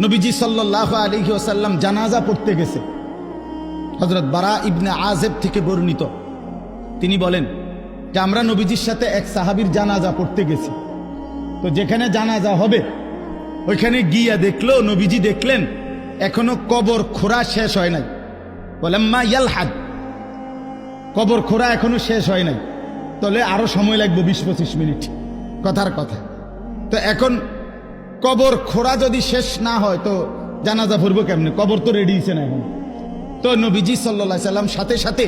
নবীজি সাল্লাহ আলহি ওসাল্লাম জানাজা পড়তে গেছে। হজরত বারা ইবনে আজেব থেকে বর্ণিত। তিনি বলেন, যে আমরা নবীজির সাথে এক সাহাবীর জানাজা পড়তে গেছি। তো যেখানে জানাজা হবে, ওইখানে গিয়া দেখল, নবীজি দেখলেন, এখনও কবর খোরা শেষ হয় নাই। বলেন মা ইয়াল হাদ কবর খোরা এখনও শেষ হয় নাই। তাহলে আরও সময় লাগবে বিশ পঁচিশ মিনিট। কথার কথা। তো এখন কবর খোরা যদি শেষ না হয়, তো জানাজা পড়ব কেমনে? কবর তো রেডি হয়েছে না এখন। তো নবীজি সাল্লা সাল্লাম সাথে সাথে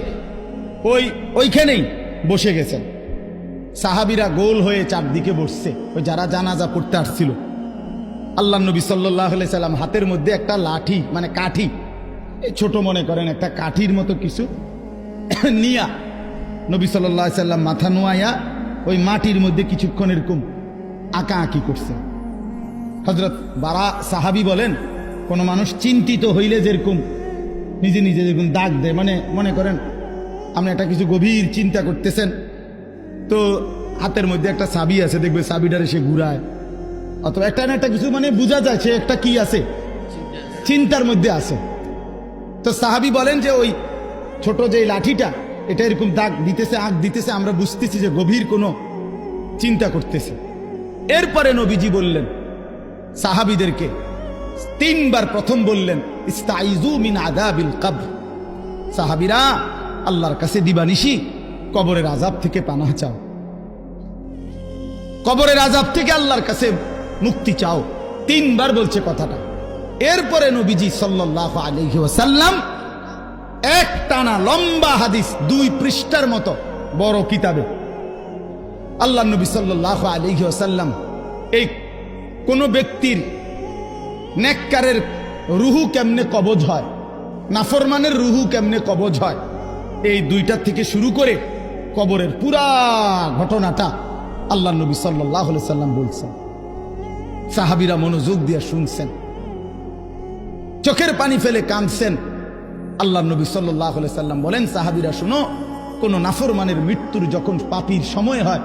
ওই, ওইখানেই বসে গেছেন। সাহাবিরা গোল হয়ে চারদিকে বসছে, ওই যারা জানাজা পড়তে আসছিল। আল্লাহ নবী সাল্লাহ সাল্লাম হাতের মধ্যে একটা লাঠি মানে কাঠি ছোট মনে করেন একটা কাঠির মতো কিছু নিয়া নবী সাল্লাহ সাল্লাম মাথা নোয়াইয়া ওই মাটির মধ্যে কিছুক্ষণ এরকম আঁকা আঁকি করছে হজরত বারা সাহাবি বলেন, কোনো মানুষ চিন্তিত হইলে যেরকম, নিজে নিজে যেরকম দাগ দেয় মানে মনে করেন, আপনি একটা কিছু গভীর চিন্তা করতেছেন, তো হাতের মধ্যে একটা চাবি আছে, দেখবে চাবিটারে সে ঘুরায়। অথবা একটা না একটা কিছু মানে বোঝা যায় সে একটা কি আছে, চিন্তার মধ্যে আছে। তো সাহাবি বলেন যে ওই ছোট যে লাঠিটা, এটা এরকম দাগ দিতেছে, আগ দিতেছে, আমরা বুঝতেছি যে গভীর কোনো চিন্তা করতেছে। এরপরে নবীজি বললেন সাহাবিদেরকে তিনবার প্রথম বললেন ইস্তাইজু মিন আদাবিল কবর। সাহাবিরা, আল্লাহর কাছে দিবানিশি, কবরের আজাব থেকে পানাহ চাও। কবরের আজাব থেকে আল্লাহর কাছে মুক্তি চাও। তিনবার বলছে কথাটা। এরপরে নবীজি সাল্লাহ আলহি ওসাল্লাম এক টানা লম্বা হাদিস দুই পৃষ্ঠার মতো বড় কিতাবে। আল্লাহ নবী সাল্লাহ আলহি ওসাল্লাম এই কোনো ব্যক্তির নেককারের রুহু কেমনে কবজ হয়? নাফরমানের রুহু কেমনে কবজ হয়? এই দুইটা থেকে শুরু করে কবরের পুরা ঘটনাটা আল্লাহ নবী সাল্লাহ সাল্লাম বলছেন। সাহাবিরা মনোযোগ দিয়ে শুনছেন। চোখের পানি ফেলে কাঁদছেন। আল্লাহ নবী সাল্লাহ সাল্লাম বলেন, সাহাবিরা, শুনো, কোন নাফরমানের মৃত্যুর যখন পাপির সময় হয়,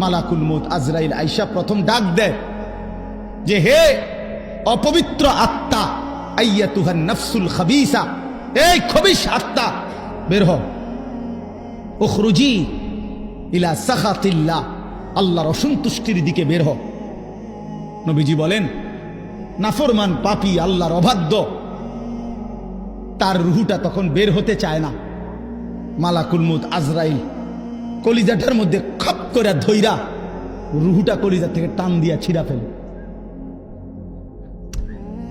মালাকুল মত আজরাইল আইসা প্রথম ডাক দেয়। যে হে অপবিত্র আত্মা আইয়া তুহান নফসুল খাবিসা, এই খবিস আত্মা, বের হ। উখরুজি ইলা সাখাতিল্লাহ, আল্লাহর অসন্তুষ্টির দিকে বের হ। নবীজি বলেন, নাফরমান পাপি আল্লাহর অবাধ্য। তার রুহুটা তখন বের হতে চায় না। মালাকুল মুত আজরাইল কলিজাটার মধ্যে খপ করে ধইরা রুহুটা কলিজা থেকে টান দিয়া ছিঁড়া ফেলে।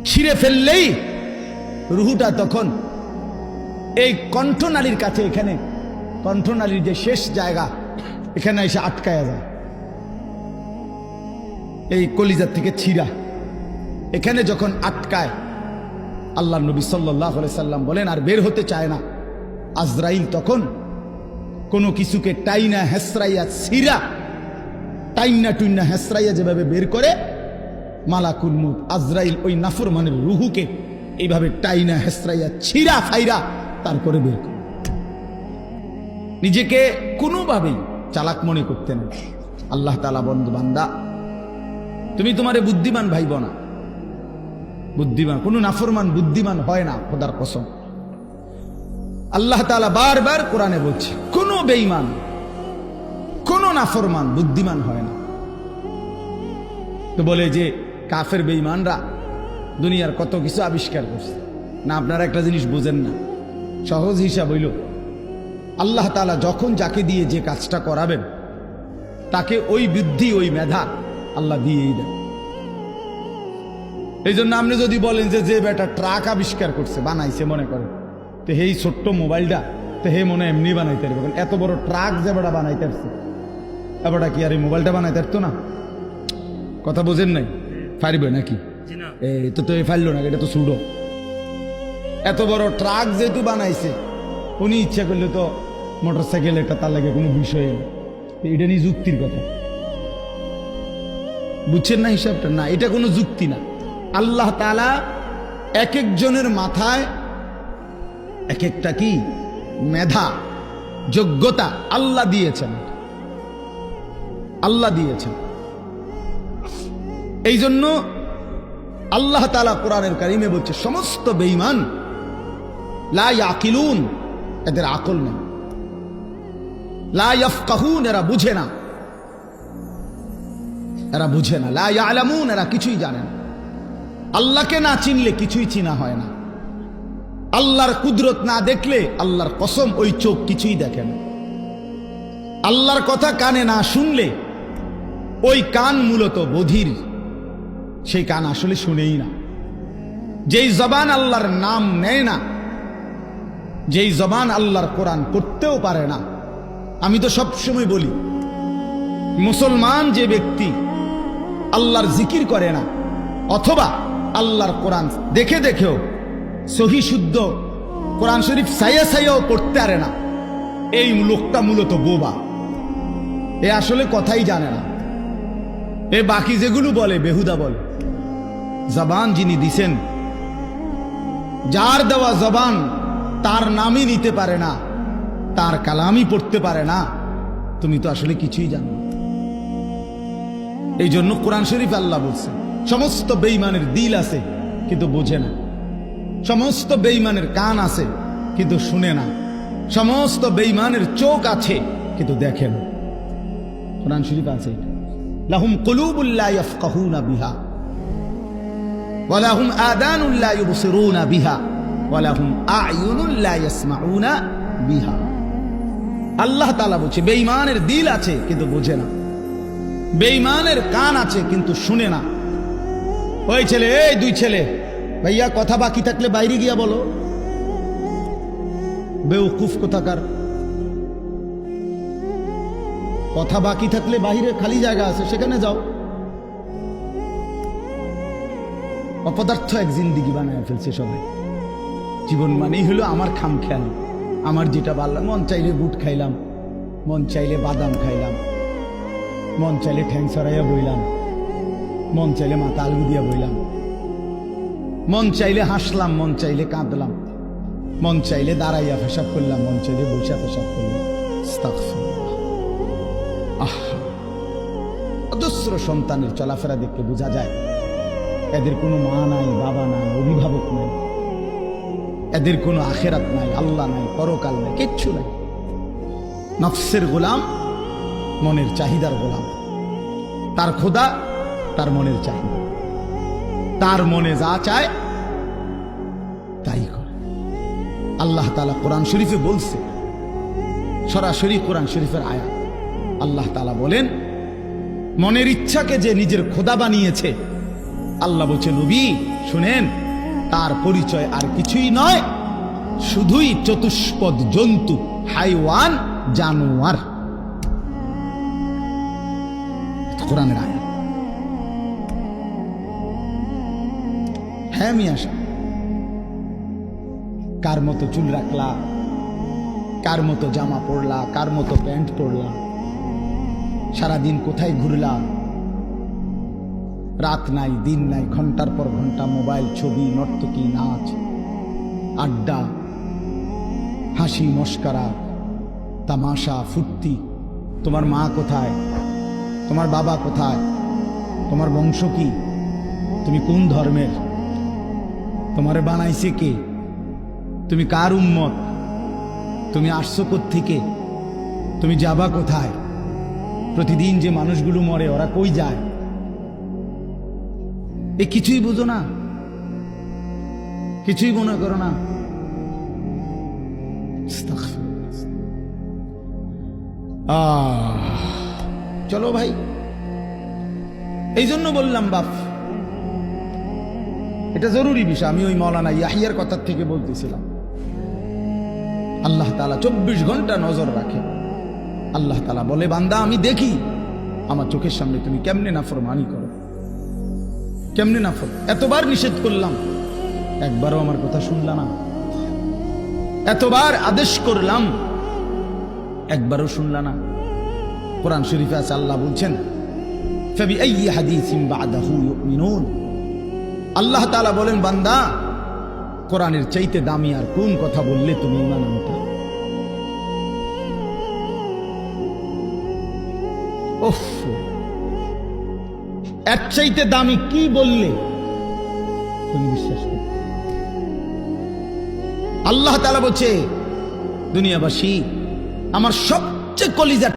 ছিঁড়ে ফেললেই রুহুটা তখন এই কণ্ঠনালীর কাছে এখানে, কণ্ঠনালীর যে শেষ জায়গা, এখানে এসে আটকায়া যায়। এই কলিজার থেকে ছিঁড়া। এখানে যখন আটকায়, আল্লাহ নবী সাল্লাহ সাল্লাম বলেন, আর বের হতে চায় না। আজরাইল তখন কোনো কিছুকে টাইনা হেসরাইয়া, ছিঁড়া, টাইনা টুইনা হেসরাইয়া যেভাবে বের করে মালাকুল মুদ আজরাইল ওই নাফরমানের রুহুকে এইভাবে টাইনা, হেসরাইয়া, ছিঁড়া, ফাইরা তারপরে বের করে। নিজেকে কোনোভাবেই চালাক মনে করতেন আল্লাহ তালা বন্ধু বান্দা, তুমি তোমারে বুদ্ধিমান ভাইব না বুদ্ধিমান, কোনো নাফরমান বুদ্ধিমান হয় না, খোদার কসম। আল্লাহ তালা বারবার কোরআনে বলছে, কোনো বেইমান কোনো নাফরমান বুদ্ধিমান হয় না। তো বলে যে কাফের বেইমানরা দুনিয়ার কত কিছু আবিষ্কার করছে। না, আপনারা একটা জিনিস বোঝেন না। সহজ হিসাব হইল, আল্লাহ তালা যখন যাকে দিয়ে যে কাজটা করাবেন, তাকে ওই বুদ্ধি, ওই মেধা আল্লাহ দিয়েই দেন। এই জন্য আপনি যদি বলেন যে যে বেটা ট্রাক আবিষ্কার করছে, বানাইছে, মনে করেন, তো এই ছোট্ট মোবাইলটা, তো হে মনে এমনি বানাইতে পারবে। এত বড় ট্রাক যে বেটা বানাইতে পারছে এবারটা কি আর এই মোবাইলটা বানাইতে পারতো না? কথা বোঝেন নাই? পারবে নাকি? তো তো ফাইল না এটা তো সুডো। এত বড় ট্রাক যেহেতু বানাইছে উনি ইচ্ছা করলে তো মোটর সাইকেল এটা তার লাগে কোনো বিষয় এটা নিয়ে যুক্তির কথা। বুঝছেন না হিসাবটা? না এটা কোনো যুক্তি না। আল্লাহ তালা এক একজনের মাথায় এক একটা কি? মেধা যোগ্যতা আল্লাহ দিয়েছেন। আল্লাহ দিয়েছেন। এই জন্য আল্লাহ তালা কোরআনের কারিমে বলছে, সমস্ত বেঈমান লা ইয়াকিলুন, এদের আকল নেই। লা ইয়াফকাহুন, এরা বুঝে না। এরা বুঝে না। লা ইয়ালামুন, এরা কিছুই জানে না। আল্লাহকে না চিনলে কিছুই চিনা হয় না। আল্লাহর কুদরত না দেখলে আল্লাহর কসম ওই চোখ কিছুই দেখে না। আল্লাহর কথা কানে না শুনলে ওই কান মূলত বধির। সেই কান আসলে শুনেই না। যেই জবান আল্লাহর নাম নেয় না, যেই জবান আল্লাহর কোরআন করতেও পারে না, আমি তো সবসময় বলি, মুসলমান যে ব্যক্তি আল্লাহর জিকির করে না, অথবা আল্লাহর কোরআন দেখে দেখেও সহি শুদ্ধ কোরআন শরীফ সাইয়া সাইয়াও পড়তে পারে না, এই লোকটা মূলত বোবা। এ আসলে কথাই জানে না। এ বাকি যেগুলো বলে, বেহুদা বলে। জবান যিনি দিছেন, যার দেওয়া জবান তার নামই নিতে পারে না, তার কালামই পড়তে পারে না, তুমি তো আসলে কিছুই জানো এই জন্য কোরআন শরীফ আল্লাহ বলছে, সমস্ত বেইমানের দিল আছে, কিন্তু বোঝে না। সমস্ত বেইমানের কান আছে, কিন্তু শুনে না। সমস্ত বেইমানের চোখ আছে, কিন্তু দেখে না। কোরআন শরীফ আছে এটা। লাহুম কুলুবুল্লাহ ইয়াফকাহুনা বিহা ওয়ালাহুম আদানুল্লাহ ইউবসিরুনা বিহা ওয়ালাহুম আয়ুনুল্লাহ ইয়াসমাউনা বিহা। আল্লাহ তাআলা বলছে, বেঈমানের দিল আছে কিন্তু বোঝে না। বেঈমানের কান আছে কিন্তু শুনে না। ওই ছেলে, এই দুই ছেলে, ভাইয়া কথা বাকি থাকলে বাইরে গিয়া বলো। বেউকুফ কোথাকার? কথা বাকি থাকলে বাহিরে খালি জায়গা আছে, সেখানে যাও। অপদার্থ এক জিন্দিগি বানায় ফেলছে সবাই। জীবন মানেই হলো আমার খাম খেয়াল। আমার যেটা ভালো মন চাইলে বুট খাইলাম, মন চাইলে বাদাম খাইলাম, মন চাইলে ঠ্যাং সরাইয়া বইলাম, মন চাইলে মাথা আলু দিয়া বইলাম। মন চাইলে হাসলাম, মন চাইলে কাঁদলাম, মন চাইলে দাঁড়াইয়া পেশাব করলাম, মন চাইলে বৈশা পেশাব করলাম। অজস্র সন্তানের চলাফেরা দেখে বোঝা যায়, এদের কোনো মা নাই, বাবা নাই, অভিভাবক নাই। এদের কোনো আখেরাত নাই, আল্লাহ নাই, পরকাল নাই, কিচ্ছু নাই। নফসের গোলাম মনের চাহিদার গোলাম। তার খোদা তার মনের চাহিদা। তার মনে যা চায়, তাই করে। আল্লাহ তালা কোরআন শরীফে বলছে, সরাসরি কোরআন শরীফের আয়া আল্লাহ তালা বলেন, মনের ইচ্ছাকে যে নিজের খোদা বানিয়েছে, আল্লাহ বলছে, নবী, শুনেন, তার পরিচয় আর কিছুই নয়, শুধুই চতুষ্পদ জন্তু, হাইওয়ান, জানোয়ার হ্যাঁ। কার মতো চুল রাখলা, কার মতো জামা পরলা, কার মতো প্যান্ট পরলা সারাদিন কোথায় ঘুরলা? রাত নাই, দিন নাই, ঘণ্টার পর ঘণ্টা মোবাইল, ছবি, নর্তকী, নাচ, আড্ডা, হাসি, মস্করা, তামাশা, ফুর্তি। তোমার মা কোথায়? তোমার বাবা কোথায়? তোমার বংশ কি? তুমি কোন ধর্মের? তোমারে বানাইছে কে? তুমি কার উম্মত? তুমি আসছো থেকে তুমি যাবা কোথায়? প্রতিদিন যে মানুষগুলো মরে, ওরা কই যায়? এ কিছুই বুঝো না। কিছুই মনে করো না। চলো ভাই। এই জন্য বললাম, বাপ, এটা জরুরি বিষয়। আমি ওই মৌলানা ইয়াহিয়ার কথার থেকে বলতেছিলাম। আল্লাহ তালা চব্বিশ ঘণ্টা নজর রাখে। আল্লাহ তালা বলে, বান্দা, আমি দেখি। আমার চোখের সামনে তুমি কেমনে নাফরমানি করো? কেমনে না ফর এতবার নিষেধ করলাম। একবারও আমার কথা শুনলাম না। এতবার আদেশ করলাম। একবারও শুনল না। কোরআন শরীফে আছে, আল্লাহ বলছেন আল্লাহ তালা বলেন, বান্দা, কোরআনের চাইতে দামি আর কোন কথা বললে তুমি ইমান ওহ। চাইতে দামি কি বললে? তুমি বিশ্বাস আল্লাহ তালা বলছে দুনিয়াবাসী আমার সবচেয়ে কলিজা